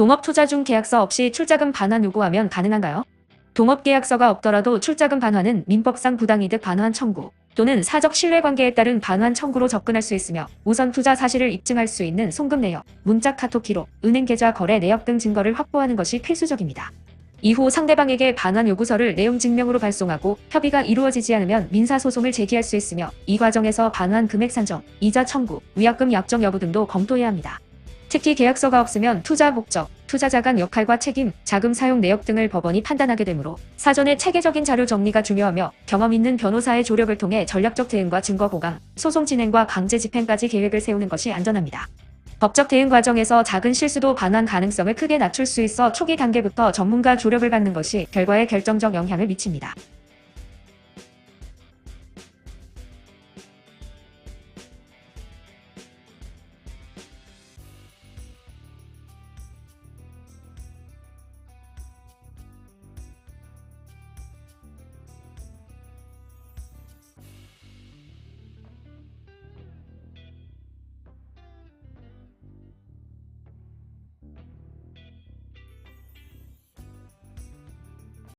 동업 투자 중 계약서 없이 출자금 반환 요구하면 가능한가요? 동업 계약서가 없더라도 출자금 반환은 민법상 부당이득 반환 청구 또는 사적 신뢰관계에 따른 반환 청구로 접근할 수 있으며 우선 투자 사실을 입증할 수 있는 송금 내역, 문자 카톡 기록, 은행 계좌 거래 내역 등 증거를 확보하는 것이 필수적입니다. 이후 상대방에게 반환 요구서를 내용 증명으로 발송하고 협의가 이루어지지 않으면 민사소송을 제기할 수 있으며 이 과정에서 반환 금액 산정, 이자 청구, 위약금 약정 여부 등도 검토해야 합니다. 특히 계약서가 없으면 투자 목적, 투자자 간 역할과 책임, 자금 사용 내역 등을 법원이 판단하게 되므로 사전에 체계적인 자료 정리가 중요하며 경험 있는 변호사의 조력을 통해 전략적 대응과 증거 보강, 소송 진행과 강제 집행까지 계획을 세우는 것이 안전합니다. 법적 대응 과정에서 작은 실수도 반환 가능성을 크게 낮출 수 있어 초기 단계부터 전문가 조력을 받는 것이 결과에 결정적 영향을 미칩니다.